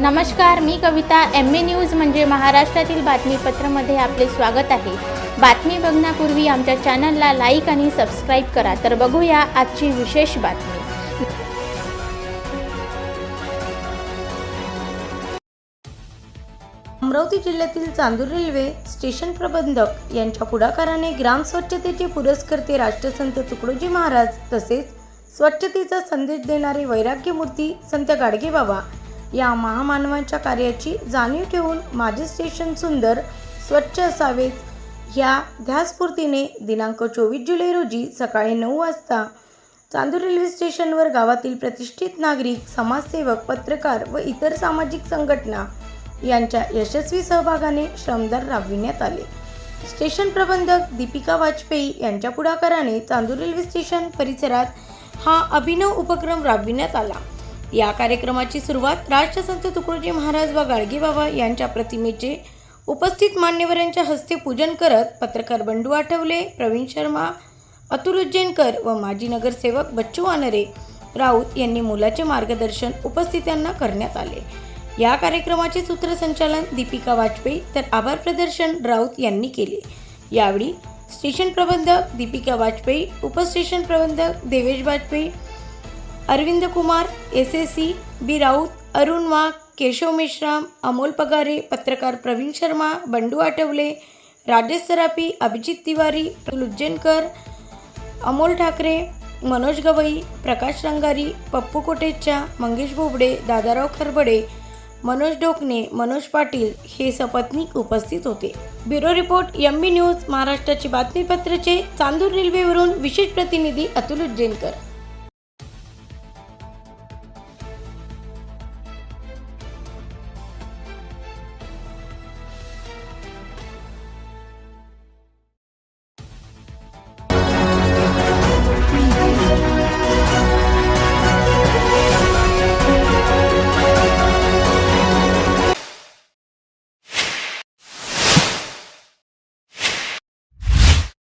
नमस्कार मी कविता M A news म्हणजे महाराष्ट्रातील बातमीपत्रामध्ये आपले स्वागत आहे. बातमी बघण्यापूर्वी आमच्या चॅनलला लाईक आणि सबस्क्राईब करा. तर बघूया आजची विशेष बातमी. अमरावती जिल्ह्यातील चांदूर रेल्वे स्टेशन प्रबंधक यांच्या पुढाकाराने ग्राम स्वच्छतेचे पुरस्कर्ते राष्ट्रसंत तुकडोजी महाराज तसेच स्वच्छतेचा संदेश देणारे वैराग्यमूर्ती संत गाडगेबाबा या महामानवांच्या कार्याची जाणीव ठेवून माझे स्टेशन सुंदर स्वच्छ असावेत. ह्या ध्यासपूर्तीने दिनांक चोवीस जुलै रोजी सकाळी नऊ वाजता चांदूर रेल्वे स्टेशनवर गावातील प्रतिष्ठित नागरिक समाजसेवक पत्रकार व इतर सामाजिक संघटना यांच्या यशस्वी सहभागाने श्रमदान राबविण्यात आले. स्टेशन प्रबंधक दीपिका वाजपेयी यांच्या पुढाकाराने चांदूर रेल्वे स्टेशन परिसरात हा अभिनव उपक्रम राबविण्यात आला. या कार्यक्रमाची सुरुवात राष्ट्रसंत तुकडोजी महाराज व गाडगेबाबा यांच्या प्रतिमेचे उपस्थित मान्यवरांच्या हस्ते पूजन करत पत्रकार बंडू आठवले प्रवीण शर्मा अतुल उज्जैनकर व माजी नगरसेवक बच्चू वानरे राऊत यांनी मुलाचे मार्गदर्शन उपस्थितांना करण्यात आले. या कार्यक्रमाचे सूत्रसंचालन दीपिका वाजपेयी तर आभार प्रदर्शन राऊत यांनी केले. यावेळी स्टेशन प्रबंधक दीपिका वाजपेयी उपस्टेशन प्रबंधक Devesh Vajpayee Arvind Kumar S S C B Raut Arun Wagh Keshav Meshram Amol Pagare पत्रकार प्रवीण शर्मा बंडू आठवले राजेश सरापी अभिजित तिवारी प्रफुल्ल उज्जैनकर अमोल ठाकरे मनोज गवई प्रकाश रंगारी पप्पू कोटेच्या मंगेश बोबडे दादाराव खरबडे मनोज डोकणे मनोज पाटील हे सपत्नीक उपस्थित होते. Bureau report M B news महाराष्ट्राची बातमीपत्रचे चांदूर रेल्वेवरून विशेष प्रतिनिधी अतुल उज्जैनकर.